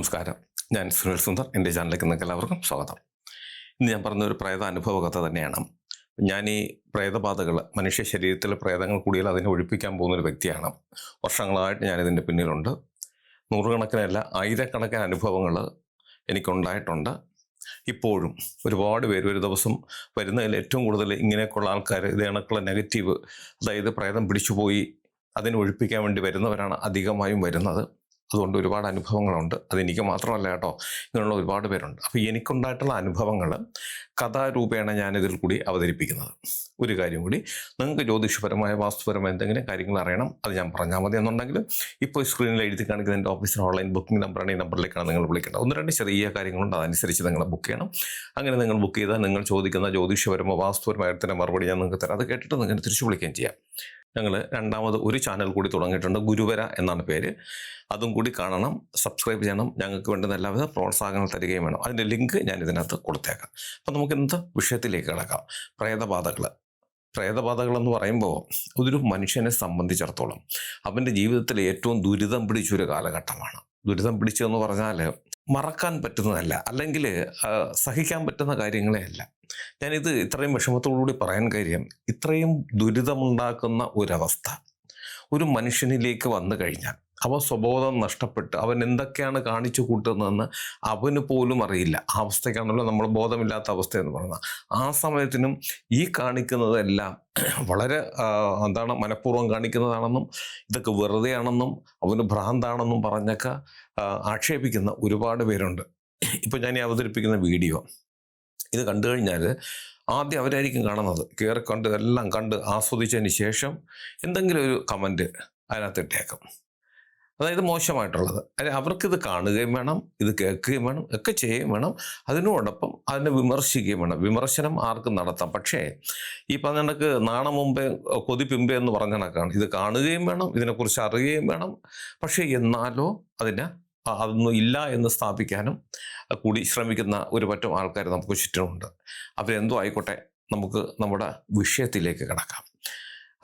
നമസ്കാരം. ഞാൻ സുനിൽ സുന്ദർ എന്റെ ചാനലിലേക്ക് നിങ്ങൾക്ക് എല്ലാവർക്കും സ്വാഗതം. ഇന്ന് ഞാൻ പറഞ്ഞ ഒരു പ്രേത അനുഭവ കഥ തന്നെയാണ്. ഞാൻ ഈ പ്രേതബാധകൾ മനുഷ്യ ശരീരത്തിലെ പ്രേതങ്ങൾ കൂടിയാൽ അതിനെ ഒഴിപ്പിക്കാൻ പോകുന്ന ഒരു വ്യക്തിയാണ്. വർഷങ്ങളായിട്ട് ഞാനിതിന്റെ പിന്നിലുണ്ട്. നൂറുകണക്കിനല്ല ആയിരക്കണക്കിന് അനുഭവങ്ങൾ എനിക്കുണ്ടായിട്ടുണ്ട്. ഇപ്പോഴും ഒരുപാട് പേര് ഒരു ദിവസം വരുന്നതിൽ ഏറ്റവും കൂടുതൽ ഇങ്ങനെയൊക്കെയുള്ള ആൾക്കാർ ഇത് കണക്കുള്ള നെഗറ്റീവ് അതായത് പ്രേതം പിടിച്ചുപോയി അതിനെ ഒഴിപ്പിക്കാൻ വേണ്ടി വരുന്നവരാണ് അധികമായും വരുന്നത്. അതുകൊണ്ട് ഒരുപാട് അനുഭവങ്ങളുണ്ട്. അതെനിക്ക് മാത്രമല്ല കേട്ടോ. ഇങ്ങനെയുള്ള ഒരുപാട് പേരുണ്ട്. അപ്പോൾ എനിക്കുണ്ടായിട്ടുള്ള അനുഭവങ്ങൾ കഥാരൂപേണ ഞാനിതിൽ കൂടി അവതരിപ്പിക്കുന്നത്. ഒരു കാര്യം കൂടി നിങ്ങൾക്ക് ജ്യോതിഷപരമായ വാസ്തുപരമായ എന്തെങ്കിലും കാര്യങ്ങൾ അറിയണം അത് ഞാൻ പറഞ്ഞാൽ മതി. എന്നുണ്ടെങ്കിൽ ഇപ്പോൾ സ്ക്രീനിൽ എഴുതി കാണിക്കുന്ന എന്റെ ഓഫീസിൽ ഓൺലൈൻ ബുക്കിംഗ് നമ്പറാണ് ഈ നമ്പറിലേക്കാണ് നിങ്ങൾ വിളിക്കേണ്ടത്. ഒന്ന് രണ്ട് ചെറിയ കാര്യങ്ങളുണ്ട്. അതനുസരിച്ച് നിങ്ങൾ ബുക്ക് ചെയ്യണം. അങ്ങനെ നിങ്ങൾ ബുക്ക് ചെയ്താൽ നിങ്ങൾ ചോദിക്കുന്ന ജ്യോതിഷപരമോ വാസ്തുപരമായ മറുപടി ഞാൻ നിങ്ങൾക്ക് തരാം. അത് കേട്ടിട്ട് നിങ്ങൾ തിരിച്ചു വിളിക്കുകയും ചെയ്യാം. ഞങ്ങൾ രണ്ടാമത് ഒരു ചാനൽ കൂടി തുടങ്ങിയിട്ടുണ്ട് ഗുരുവര എന്നാണ് പേര്. അതും കൂടി കാണണം സബ്സ്ക്രൈബ് ചെയ്യണം ഞങ്ങൾക്ക് വേണ്ടുന്ന എല്ലാവിധ പ്രോത്സാഹനങ്ങൾ തരികയും വേണം. അതിന്റെ ലിങ്ക് ഞാൻ ഇതിനകത്ത് കൊടുത്തേക്കാം. അപ്പം നമുക്ക് ഇന്നത്തെ വിഷയത്തിലേക്ക് കിടക്കാം. പ്രേതബാധകൾ എന്ന് പറയുമ്പോൾ ഒരു മനുഷ്യനെ സംബന്ധിച്ചിടത്തോളം അവന്റെ ജീവിതത്തിൽ ഏറ്റവും ദുരിതം പിടിച്ചൊരു കാലഘട്ടമാണ്. ദുരിതം പിടിച്ചതെന്ന് പറഞ്ഞാൽ മറക്കാൻ പറ്റുന്നതല്ല. അല്ലെങ്കിൽ സഹിക്കാൻ പറ്റുന്ന കാര്യങ്ങളെ അല്ല. ഞാനിത് ഇത്രയും വിഷമത്തോടുകൂടി പറയാൻ കാര്യം ഇത്രയും ദുരിതമുണ്ടാക്കുന്ന ഒരവസ്ഥ. ഒരു മനുഷ്യനിലേക്ക് വന്നു കഴിഞ്ഞാൽ അവ സ്വബോധം നഷ്ടപ്പെട്ട് അവൻ എന്തൊക്കെയാണ് കാണിച്ചു കൂട്ടുന്നതെന്ന് അവന് പോലും അറിയില്ല. ആ അവസ്ഥയ്ക്കാണല്ലോ നമ്മൾ ബോധമില്ലാത്ത അവസ്ഥ എന്ന് പറയുന്നത്. ആ സമയത്തിനും ഈ കാണിക്കുന്നതെല്ലാം വളരെ എന്താണ് മനഃപൂർവം കാണിക്കുന്നതാണെന്നും ഇതൊക്കെ വെറുതെയാണെന്നും അവന് ഭ്രാന്താണെന്നും പറഞ്ഞൊക്കെ ആക്ഷേപിക്കുന്ന ഒരുപാട് പേരുണ്ട്. ഇപ്പം ഞാൻ ഈ അവതരിപ്പിക്കുന്ന വീഡിയോ ഇത് കണ്ടു കഴിഞ്ഞാൽ ആദ്യം അവരായിരിക്കും കാണുന്നത്. കയറി കണ്ട് എല്ലാം കണ്ട് ആസ്വദിച്ചതിന് ശേഷം എന്തെങ്കിലും ഒരു കമന്റ് അതിനകത്ത് ഇട്ടേക്കും. അതായത് മോശമായിട്ടുള്ളത്. അല്ലെ അവർക്കിത് കാണുകയും വേണം ഇത് കേൾക്കുകയും വേണം ഒക്കെ ചെയ്യുകയും വേണം. അതിനോടൊപ്പം അതിനെ വിമർശിക്കുകയും വേണം. വിമർശനം ആർക്കും നടത്താം. പക്ഷേ ഈ പറഞ്ഞ കണക്ക് നാണം മുമ്പേ കൊതി പിമ്പേ എന്ന് പറഞ്ഞ കണക്കാണ്. ഇത് കാണുകയും വേണം ഇതിനെക്കുറിച്ച് അറിയുകയും വേണം. പക്ഷേ എന്നാലോ അതിനെ അതൊന്നും ഇല്ല എന്ന് സ്ഥാപിക്കാനും കൂടി ശ്രമിക്കുന്ന ഒരു പറ്റം ആൾക്കാർ നമുക്ക് ചുറ്റുമുണ്ട് അവരെന്തോ ആയിക്കോട്ടെ നമുക്ക് നമ്മുടെ വിഷയത്തിലേക്ക് കിടക്കാം.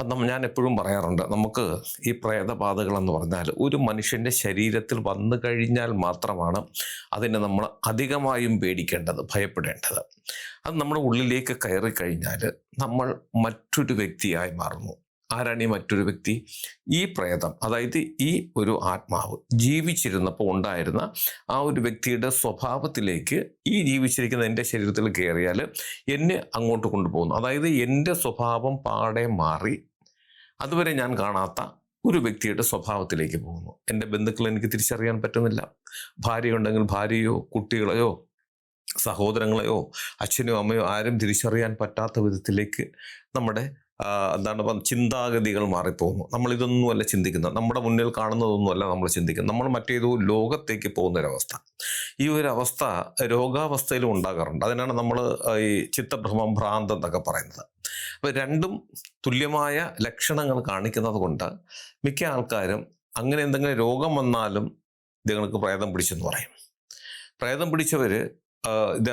അത് ഞാൻ എപ്പോഴും പറയാറുണ്ട് നമുക്ക് ഈ പ്രേതബാധകൾ എന്ന് പറഞ്ഞാൽ ഒരു മനുഷ്യന്റെ ശരീരത്തിൽ വന്നു കഴിഞ്ഞാൽ മാത്രമാണ് അതിനെ നമ്മൾ അധികമായും പേടിക്കേണ്ടത് ഭയപ്പെടേണ്ടത്. അത് നമ്മുടെ ഉള്ളിലേക്ക് കയറി കഴിഞ്ഞാൽ നമ്മൾ മറ്റൊരു വ്യക്തിയായി മാറുന്നു. ആരാണ് ഈ മറ്റൊരു വ്യക്തി? ഈ പ്രേതം അതായത് ഈ ഒരു ആത്മാവ് ജീവിച്ചിരുന്നപ്പോൾ ഉണ്ടായിരുന്ന ആ ഒരു വ്യക്തിയുടെ സ്വഭാവത്തിലേക്ക് ഈ ജീവിച്ചിരിക്കുന്ന എന്റെ ശരീരത്തിൽ കയറിയാൽ എന്നെ അങ്ങോട്ട് കൊണ്ടുപോകുന്നു. അതായത് എന്റെ സ്വഭാവം പാടെ മാറി അതുവരെ ഞാൻ കാണാത്ത ഒരു വ്യക്തിയുടെ സ്വഭാവത്തിലേക്ക് പോകുന്നു. എന്റെ ബന്ധുക്കൾ എനിക്ക് തിരിച്ചറിയാൻ പറ്റുന്നില്ല. ഭാര്യയുണ്ടെങ്കിൽ ഭാര്യയോ കുട്ടികളെയോ സഹോദരങ്ങളെയോ അച്ഛനോ അമ്മയോ ആരും തിരിച്ചറിയാൻ പറ്റാത്ത വിധത്തിലേക്ക് നമ്മുടെ എന്താണ് ചിന്താഗതികൾ മാറിപ്പോകുന്നു. നമ്മൾ ഇതൊന്നുമല്ല ചിന്തിക്കുന്നത്. നമ്മുടെ മുന്നിൽ കാണുന്നതൊന്നുമല്ല നമ്മൾ ചിന്തിക്കുന്നത്. നമ്മൾ മറ്റേതോ ലോകത്തേക്ക് പോകുന്ന ഒരവസ്ഥ ഈ ഒരു അവസ്ഥ രോഗാവസ്ഥയിലും ഉണ്ടാകാറുണ്ട്. അതിനാണ് നമ്മൾ ഈ ചിത്തഭ്രമം ഭ്രാന്ത് എന്നൊക്കെ പറയുന്നത്. അപ്പോൾ രണ്ടും തുല്യമായ ലക്ഷണങ്ങൾ കാണിക്കുന്നത് കൊണ്ട് മിക്ക ആൾക്കാരും അങ്ങനെ എന്തെങ്കിലും രോഗം വന്നാലും ഇതുങ്ങൾക്ക് പ്രേതം പിടിച്ചെന്ന് പറയും. പ്രേതം പിടിച്ചവർ ഇത്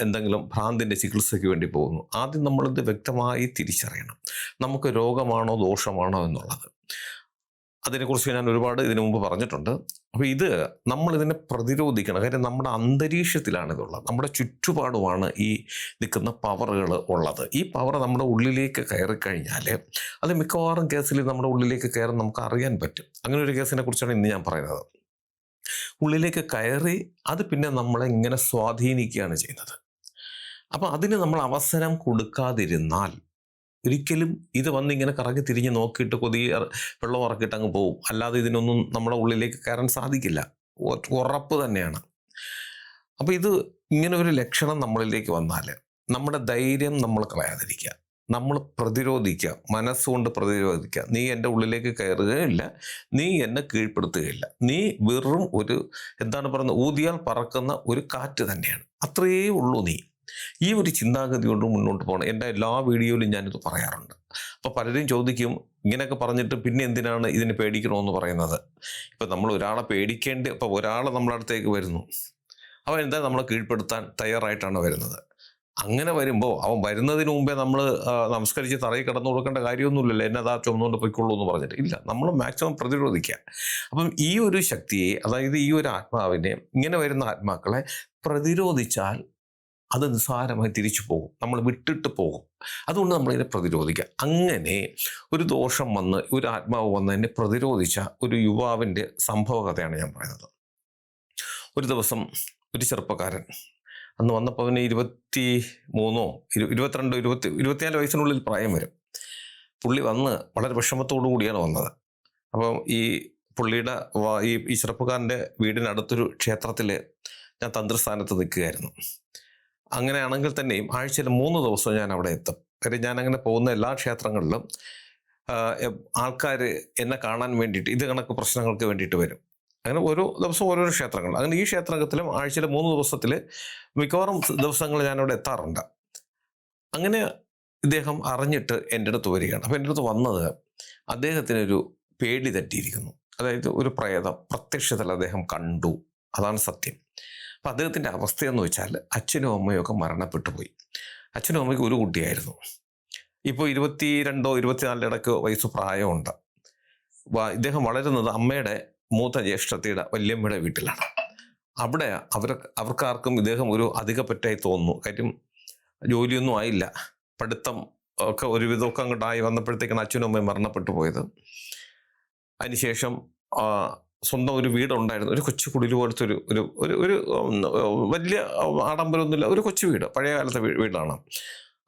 എന്തെങ്കിലും ഭ്രാന്തിന്റെ ചികിത്സയ്ക്ക് വേണ്ടി പോകുന്നു. ആദ്യം നമ്മളിത് വ്യക്തമായി തിരിച്ചറിയണം. നമുക്ക് രോഗമാണോ ദോഷമാണോ എന്നുള്ളത്. അതിനെക്കുറിച്ച് ഞാൻ ഒരുപാട് ഇതിനു മുമ്പ് പറഞ്ഞിട്ടുണ്ട്. അപ്പോൾ ഇത് നമ്മൾ ഇതിനെ പ്രതിരോധിക്കണം. കാര്യം നമ്മുടെ അന്തരീക്ഷത്തിലാണ് ഇതുള്ളത്. നമ്മുടെ ചുറ്റുപാടുമാണ് ഈ നിൽക്കുന്ന പവറുകൾ ഉള്ളത്. ഈ പവർ നമ്മുടെ ഉള്ളിലേക്ക് കയറി കഴിഞ്ഞാൽ അത് മിക്കവാറും കേസിൽ നമ്മുടെ ഉള്ളിലേക്ക് കയറാൻ നമുക്ക് അറിയാൻ പറ്റും. അങ്ങനെ ഒരു കേസിനെ കുറിച്ചാണ് ഇന്ന് ഞാൻ പറയുന്നത്. ഉള്ളിലേക്ക് കയറി അത് പിന്നെ നമ്മളെ ഇങ്ങനെ സ്വാധീനിക്കുകയാണ് ചെയ്യുന്നത്. അപ്പോൾ അതിന് നമ്മൾ അവസരം കൊടുക്കാതിരുന്നാൽ ഒരിക്കലും ഇത് വന്ന് ഇങ്ങനെ കറങ്ങി തിരിഞ്ഞ് നോക്കിയിട്ട് കൊതി വെള്ളം ഇറക്കിയിട്ട് അങ്ങ് പോവും. അല്ലാതെ ഇതിനൊന്നും നമ്മുടെ ഉള്ളിലേക്ക് കയറാൻ സാധിക്കില്ല. ഉറപ്പ് തന്നെയാണ്. അപ്പോൾ ഇത് ഇങ്ങനെ ഒരു ലക്ഷണം നമ്മളിലേക്ക് വന്നാൽ നമ്മുടെ ധൈര്യം നമ്മൾ കളയാതിരിക്കുക. നമ്മൾ പ്രതിരോധിക്കുക മനസ്സുകൊണ്ട് പ്രതിരോധിക്കുക നീ എന്റെ ഉള്ളിലേക്ക് കയറുകയില്ല. നീ എന്നെ കീഴ്പ്പെടുത്തുകയില്ല. നീ വെറും ഒരു എന്താണ് പറയുന്നത് ഊതിയാൽ പറക്കുന്ന ഒരു കാറ്റ് തന്നെയാണ്. അത്രയേ ഉള്ളൂ നീ. ഈ ഒരു ചിന്താഗതി കൊണ്ട് മുന്നോട്ട് പോകണം. എന്റെ എല്ലാ വീഡിയോയിലും ഞാനിത് പറയാറുണ്ട്. അപ്പോൾ പലരും ചോദിക്കും ഇങ്ങനെയൊക്കെ പറഞ്ഞിട്ട് പിന്നെ എന്തിനാണ് ഇതിനെ പേടിക്കണമെന്ന് പറയുന്നത്? ഇപ്പം നമ്മൾ ഒരാളെ പേടിക്കേണ്ടി ഇപ്പം ഒരാൾ നമ്മളടുത്തേക്ക് വരുന്നു. അവൻ എന്താ നമ്മളെ കീഴ്പ്പെടുത്താൻ തയ്യാറായിട്ടാണ് വരുന്നത്. അങ്ങനെ വരുമ്പോൾ അവൻ വരുന്നതിന് മുമ്പേ നമ്മൾ നമസ്കരിച്ച് തറയിൽ കിടന്നു കൊടുക്കേണ്ട കാര്യമൊന്നുമില്ലല്ലോ. എന്നെ അതാ ചുമന്നുകൊണ്ട് പൊയ്ക്കൊള്ളൂ എന്ന് പറഞ്ഞിട്ട്. ഇല്ല നമ്മൾ മാക്സിമം പ്രതിരോധിക്കുക. അപ്പം ഈ ഒരു ശക്തിയെ അതായത് ഈ ഒരു ആത്മാവിനെ ഇങ്ങനെ വരുന്ന ആത്മാക്കളെ പ്രതിരോധിച്ചാൽ അത് നിസ്സാരമായി തിരിച്ചു പോകും. നമ്മൾ വിട്ടിട്ട് പോകും. അതുകൊണ്ട് നമ്മളിതിനെ പ്രതിരോധിക്കുക. അങ്ങനെ ഒരു ദോഷം വന്ന് ഒരു ആത്മാവ് വന്ന് എന്നെ പ്രതിരോധിച്ച ഒരു യുവാവിന്റെ സംഭവ കഥയാണ് ഞാൻ പറയുന്നത്. ഒരു ദിവസം ഒരു ചെറുപ്പക്കാരൻ അന്ന് വന്നപ്പോൾ അവന് ഇരുപത്തി മൂന്നോ ഇരു ഇരുപത്തിരണ്ടോ ഇരുപത്തി ഇരുപത്തിനാല് വയസ്സിനുള്ളിൽ പ്രായം വരും. പുള്ളി വന്ന് വളരെ വിഷമത്തോടു കൂടിയാണ് വന്നത്. അപ്പം ഈ പുള്ളിയുടെ ഈ ഈ ചെറുപ്പക്കാരന്റെ വീടിനടുത്തൊരു ക്ഷേത്രത്തിൽ ഞാൻ തന്ത്രസ്ഥാനത്ത് നിൽക്കുകയായിരുന്നു. അങ്ങനെയാണെങ്കിൽ തന്നെയും ആഴ്ചയിൽ മൂന്ന് ദിവസം ഞാൻ അവിടെ എത്തും. കാര്യം ഞാൻ അങ്ങനെ പോകുന്ന എല്ലാ ക്ഷേത്രങ്ങളിലും ആൾക്കാർ എന്നെ കാണാൻ വേണ്ടിയിട്ട് ഇത് കണക്ക് പ്രശ്നങ്ങൾക്ക് വേണ്ടിയിട്ട് വരും. അങ്ങനെ ഓരോ ദിവസം ഓരോരോ ക്ഷേത്രങ്ങൾ. അങ്ങനെ ഈ ക്ഷേത്രത്തിലും ആഴ്ചയിൽ മൂന്ന് ദിവസത്തിൽ മിക്കവാറും ദിവസങ്ങൾ ഞാനവിടെ എത്താറുണ്ട്. അങ്ങനെ ഇദ്ദേഹം അറിഞ്ഞിട്ട് എന്റെ അടുത്ത് വരികയാണ്. അപ്പം എന്റെ അടുത്ത് വന്നത് അദ്ദേഹത്തിനൊരു പേടി തട്ടിയിരിക്കുന്നു അതായത് ഒരു പ്രേതം പ്രത്യക്ഷത്തിൽ അദ്ദേഹം കണ്ടു. അതാണ് സത്യം. അപ്പം അദ്ദേഹത്തിന്റെ അവസ്ഥയെന്ന് വെച്ചാൽ അച്ഛനും അമ്മയും ഒക്കെ മരണപ്പെട്ടു പോയി. അച്ഛനും അമ്മയ്ക്ക് ഒരു കുട്ടിയായിരുന്നു. ഇപ്പോൾ ഇരുപത്തി രണ്ടോ ഇരുപത്തിനാലിടക്ക് വയസ്സ് പ്രായമുണ്ട്. ഇദ്ദേഹം വളരുന്നത് അമ്മയുടെ മൂത്ത ജ്യേഷ്ഠത്തിയുടെ വല്യമ്മയുടെ വീട്ടിലാണ്. അവിടെ അവർ അവർക്കാർക്കും ഇദ്ദേഹം ഒരു അധിക പറ്റായി തോന്നുന്നു. കാര്യം ജോലിയൊന്നും ആയില്ല. പഠിത്തം ഒക്കെ ഒരുവിധമൊക്കെ അങ്ങോട്ടായി വന്നപ്പോഴത്തേക്കാണ് അച്ഛനും അമ്മയും മരണപ്പെട്ടു പോയത്. അതിനുശേഷം സ്വന്തം ഒരു വീടുണ്ടായിരുന്നു. ഒരു കൊച്ചു കുടിൽ പോലത്തെ ഒരു ഒരു ഒരു വലിയ ആഡംബരമൊന്നുമില്ല. ഒരു കൊച്ചു വീട്. പഴയ കാലത്തെ വീടാണ്.